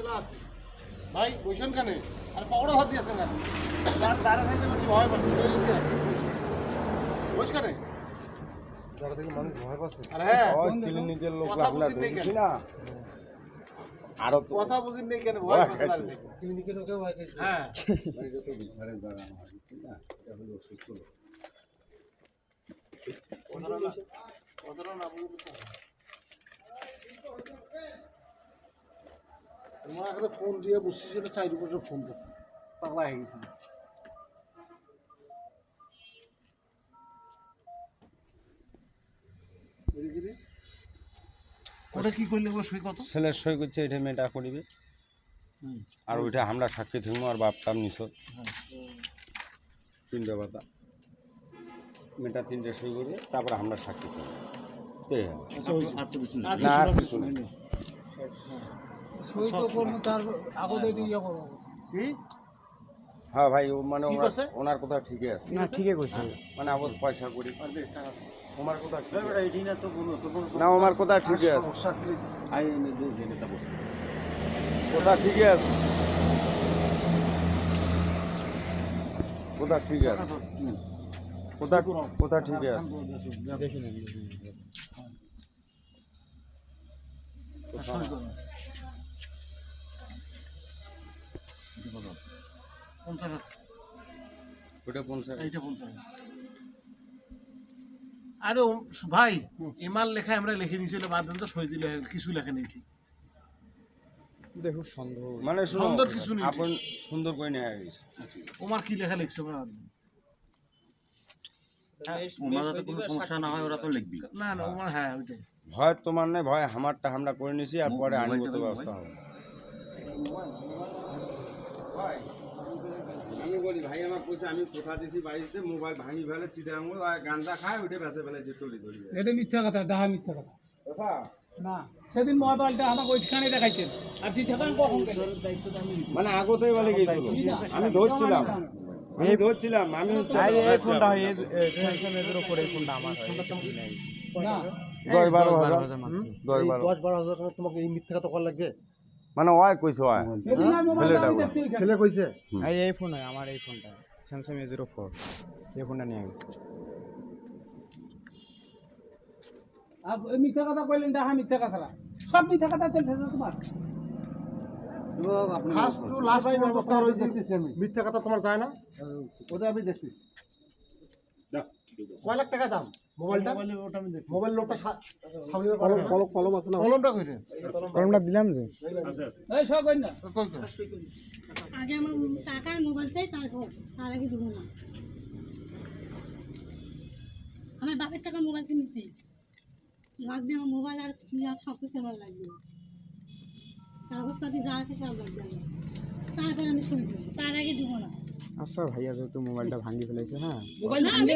মেলা আছে। ভাই বৈশান কানে আর পকড়া হাতি আছে না। তার দাঁড়া থাকতে বেশি ভয় পাচ্ছে। বৈশ যারা থেকে মানুষ ভয় পাচ্ছে। আর হ্যাঁ। ক্লিনিকের লোক কেন? না? আরও কথা বুঝিন নেই কেন? ভয় ভয় পাচ্ছে খাইছে। দাঁড়িয়ে থেকে। হ্যাঁ। কথাটা না- কথাটা না বুঝলে তো হয়। তোমার এখানে ফোন দিয়ে বুঝছি যে চারি বছর ফোন করছে। পাগলা হয়ে গেছিল ওটা কি করলে গো সই কত ছেলের সই করছে এটা মেয়েটা করিবে আর ওইটা আমরা সাক্ষী থাকব আর বাপটার নিশোধ তিনটে বাতা মেয়েটা তিনটে সই করবে তারপরে আমরা সাক্ষী থাকব। আর না আর কিছু কিছু নেই সই তো করব তার আগতে ইয়ে করব কি? হ্যাঁ ভাই ও মানে ওনার- ওনার কথা ঠিকই আছে। না ঠিকই কইছে। মানে আবার পয়সা করি। আমার কথা ঠিক আছে। না আমার কথা ঠিকই আছে। কথা ঠিকই আছে। কথা ঠিক আছে। কথা কথা ঠিকই আছে। আর সই করো। পঞ্চাশ আছে। ওটা পঞ্চাশ। এইটা পঞ্চাশ আরে ভাই ইমাল লেখা আমরা লিখে নিয়েছিল বাদ দেন তো সই দিলে কিছু লেখে নেই ঠিক। দেখো সন্দেহ মানে সুন্দর কিছু নেই। আপন সুন্দর করে নেওয়া গেছে। ওমার কি লেখা লিখছে বাদ দেন। ওমা যাতে কোনো সমস্যা না হয় ওরা তো লিখবি। না না ওমার হ্যাঁ ওইটাই। ভয় তোমার নেই ভয় আমারটা আমরা করে নিছি আর পরে আইনগত ব্যবস্থা হবে। আমি বলি ভাই আমার কইছে আমি কোথা দিছি বাড়িতে মোবাইল ভাঙি ফেলে চিটে আঙুল আর গান্দা খায় ওইটা বেঁচে ফেলে যে তরি তরি এটা মিথ্যা কথা ডাহা মিথ্যা কথা। কথা? না সেদিন মোবাইলটা আমাকে ওইখানে দেখাইছেন। আর ঠেকান কখন মানে আগতেই বলে গেছিল। আমি ধরছিলাম। আমি ধরছিলাম আমি এই ফোনটা হয় স্যামসাং এর উপরে এই ফোনটা আমার না। দশ বারো হাজার। দশ বারো। হাজার তোমাকে এই মিথ্যা কথা করা লাগবে? মানে ওয়াই কইছে ওয়াই। আমি ছেলেটা ছেলে কইছে? এই এই ফোন আমার এই ফোনটা স্যামসাং এ জিরো ফোর এই ফোনটা নিয়ে গেছে। মিথ্যা কথা কইলেন ডাহা মিথ্যা কথা। সব মিথ্যা কথা চলছে তো তোমার। ফার্স্ট টু লাস্ট ব্যবস্থা রয়েছে। দেখতেছি আমি। মিথ্যা কথা তোমার যায় না? ওটা আমি দেখতেছি। কয় লাখ টাকা দাম? মোবাইলটা মোবাইলে ওটা আমি দেখতেছি। মোবাইল লোকটা কলম কলম কলম আছে না? কলমটা কই কলমটা দিলাম যে। এই সব কই না? কই কই আগে আমার টাকার মোবাইল চাই তারপর তার আগে দেবো না। আমার বাপের টাকা মোবাইল কিনেছি। লাগবে আমার মোবাইল আর আর সব কিছু আমার লাগবে। কাগজপাতি যা আছে সব লাগবে তারপর আমি শুনব। তার আগে দেবো না। আচ্ছা ভাইয়া যেহেতু মোবাইলটা ভাঙি ফেলেছে হ্যাঁ। না আমি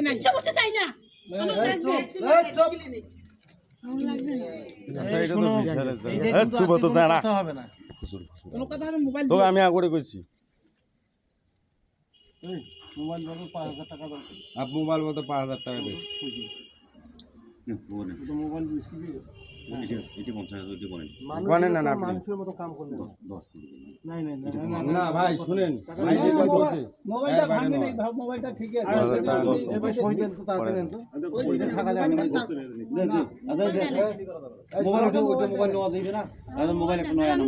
করতে চাই না। আচ্ছা, হ্যাঁ, মোবাইল আমি আগরে কইছি। মোবাইল বলতে পাঁচ হাজার টাকা দিস মোবাইল দিস কি দিয়ে? এটি পঞ্চাশ এটি বলেন বলেন না না আপনি। মানুষের মতো কাম করলে না। দশ কোটি নাই, নাই না ভাই শুনেন। মোবাইলটা হ্যাঁ, ভাঙে নেই ঠিক আছে। হাজার ওইটা মোবাইল ওটা মোবাইল নেওয়া যাবে না? মোবাইল একটু নয় আনো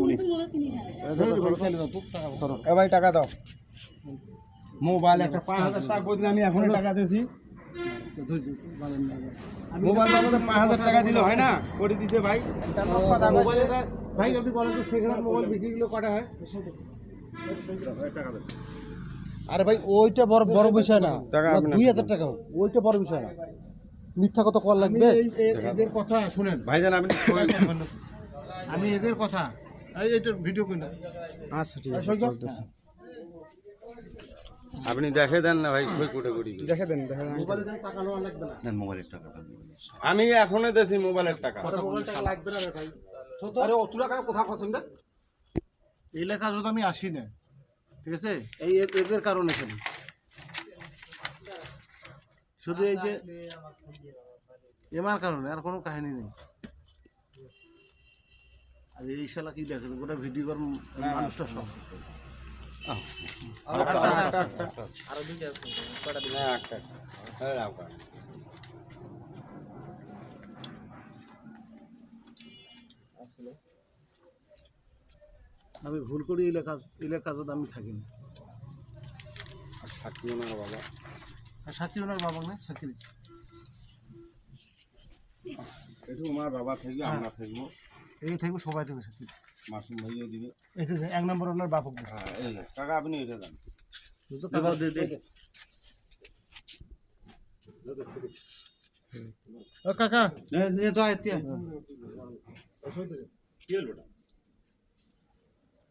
ভাই টাকা দাও। মোবাইল একটা পাঁচ হাজার টাকা আমি এখনও টাকা দিয়েছি। মোবাইল পাঁচ হাজার টাকা দিলে হয় না? করে দিছে ভাই। মোবাইল ভাই আপনি বলেন তো সেখানে মোবাইল বিক্রি গুলো কটা হয়? আরে ভাই ওইটা বড় বড় বিষয় না। টাকা দুই হাজার টাকা ওইটা বড় বিষয় না। মিথ্যা কথা কল আমি লাগবে? এদের কথা শুনেন। ভাইজান সই- আমি এদের কথা এই ভিডিও করি না আচ্ছা ঠিক আছে আপনি দেখে দেন না ভাই সই কোটে করি। দেখে দেন দেখে দেন। মোবাইলে যেন টাকা নেওয়া লাগবে না। না মোবাইলের দিবেন। আমি এখনও দেছি মোবাইলের টাকা। মোবাইল টাকা লাগবে না রে ভাই। আরে ও তুলা কার কথা কথা না। এই লেখা যদি আমি আসি না ঠিক আছে? এই এদের কারণে খালি। শুধু এই যে এমার কারণে আর কোনো কাহিনী নেই। আর এই শালা কি দেখে গোটা ভিডিও কর মানুষটা সব। আমি ভুল করি এলাকা এলাকাতে আমি থাকি না। সাক্ষী ওনার বাবা? ওনার বাবা না সাথী একটু ওনার বাবা থেকে আমরা থাকব। এই থাকবে সবাই থাকবে সাথী মাসুম ভাইও দিবে। এটা এক নম্বর ওনার বাপক হ্যাঁ এই কাকা আপনি এটা দেন। কাকা। নিয়ে তো। আয়ত্তি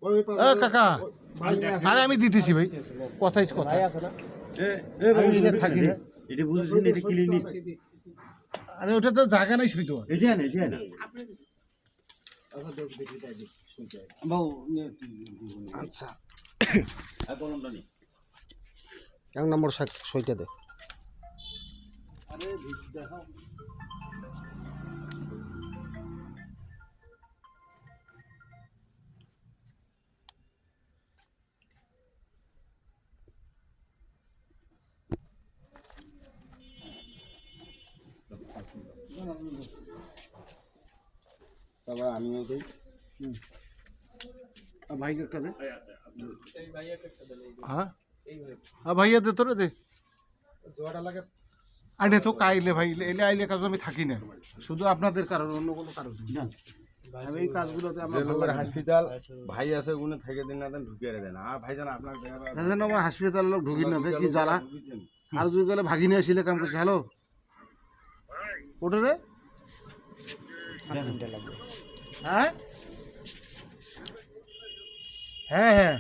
ও কাকা আরে আমি দিতেছি ভাই। কথাই কথা। থাকি না। এটা বুঝেছেন এটা ক্লিনিক আরে ওটা তো জায়গা নাই শুইতো এটা না এটা না। আচ্ছা আর কলমটা নেই এক নম্বর সইটা দে। তারপর আমিও দিই। ভাইকে একটা দে হ্যাঁ? হ্যাঁ ভাইয়া দে তোরে দে। আরে তো কাইলে ভাই এলে আইলে কাজ আমি থাকি না। শুধু আপনাদের কারণ অন্য কোনো কারণ নেই। আমি এই কাজগুলোতে আমার ভালো জেলুগের হসপিটাল ভাই আছে উনি থেকে দিন না ঢুকিয়ে দেন। আর আপনার আমার লোক ঢুকি না কি জ্বালা। আর যদি গেলে ভাগিনী আসলে কাম করছে হ্যালো? ওটা রে। হ্যাঁ? হ্যাঁ হ্যাঁ।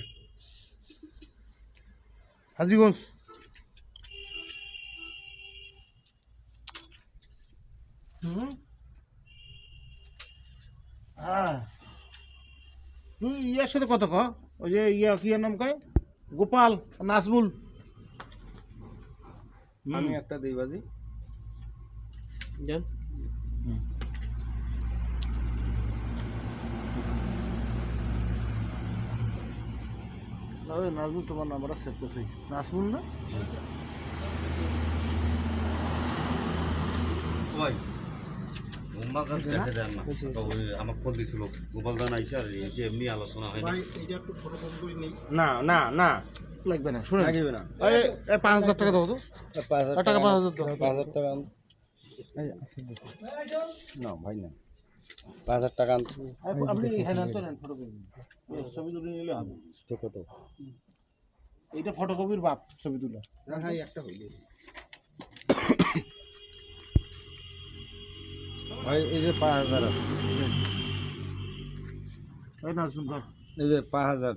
হাজিগঞ্জ। হুম। হ্যাঁ তুই ইয়ার সাথে কত ক? ওই যে ইয়া কি নাম কয়? গোপাল নাজমুল। আমি একটা দিই বাজি। না ওই নাজমুল তোমার নাম্বারটা সেভ করতে নাজমুল না? ভাই আমার ফোন দিছিল গোপাল দান আইসা আর এমনি আলোচনা হয় না। না না না। লাগবে না শুনে লাগবে না। এই পাঁচ হাজার টাকা দাও তো। আর টাকা পাঁচ হাজার দাও। পাঁচ হাজার টাকা না ভাই না। পাঁচ হাজার টাকা আপনি হ্যাঁ নেন ফটোকপি ছবি তুলে নিলে হবে। কত? এইটা ফটোকপির বাপ ছবি তুলে। ভাই এই যে পাঁচ হাজার আছে। এই যে পাঁচ হাজার।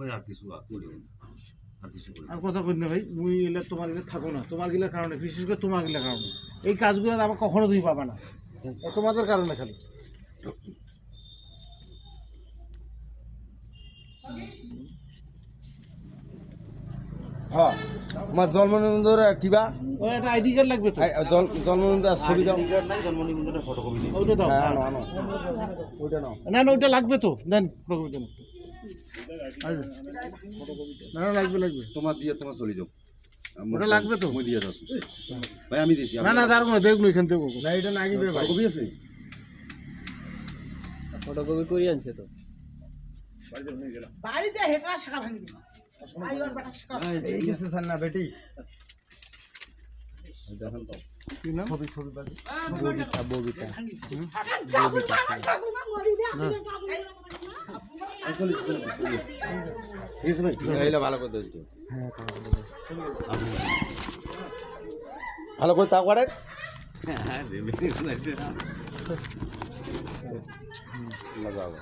ভাই আর কিছু আর কথা কই না ভাই মুই এলে তোমার গেলে থাকো না। তোমার গেলে কারণে বিশেষ করে তোমার গেলে কারণে। এই কাজগুলো আমার কখনো তুমি পাবা না। তোমাদের কারণে খালি। হ্যাঁ আমার জন্ম নিবন্ধন কিবা একটা আইডি কার্ড লাগবে তো। জন্ম নিবন্ধন ছবি দাও। আইডি কার্ড নাই জন্ম নিবন্ধনের ফটোকপি নেই ওইটা দাও। হ্যাঁ না না ওইটা লাগবে তো। দেন ফটোকপি দেন না না লাগবে লাগবে তোমার দিয়ে তোমার চলে যাও ওটা লাগবে তো? মই দিয়ে আসো ভাই আমি দিছি না না তার কোনো দেখুন এখান থেকে না এটা নাগিবে ভাই আছে ফটোকপি করে আনছে তো বাড়িতে হেঁটা শেখা ভাঙি দিই আইবার বেটা শেখা এই যে স্যার বেটি দেখেন তো ছবি ছবি ভালো করে ভালো করে তাক করে লাগাবো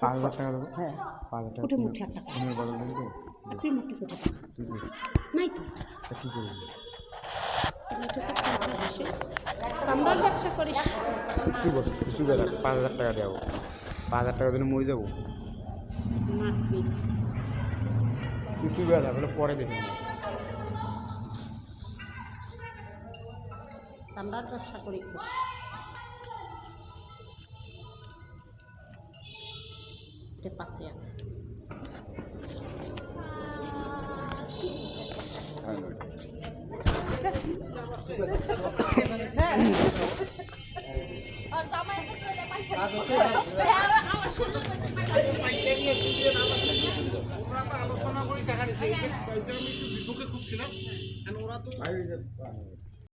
পাঁচ হাজার টাকা দেবো। হ্যাঁ। পাঁচ হাজার টাকা বদল তো। কিছু কিছু বেলা পাঁচ হাজার টাকা দেবো পাঁচ হাজার টাকা দিলে মরে যাব ইউটিউবে আছে বলে পরে দেখে চামড়ার ব্যবসা করি পাশে আছে। ওরা তো আলোচনা করে দেখা আমি একটু খুঁজছিলাম। and ওরা তো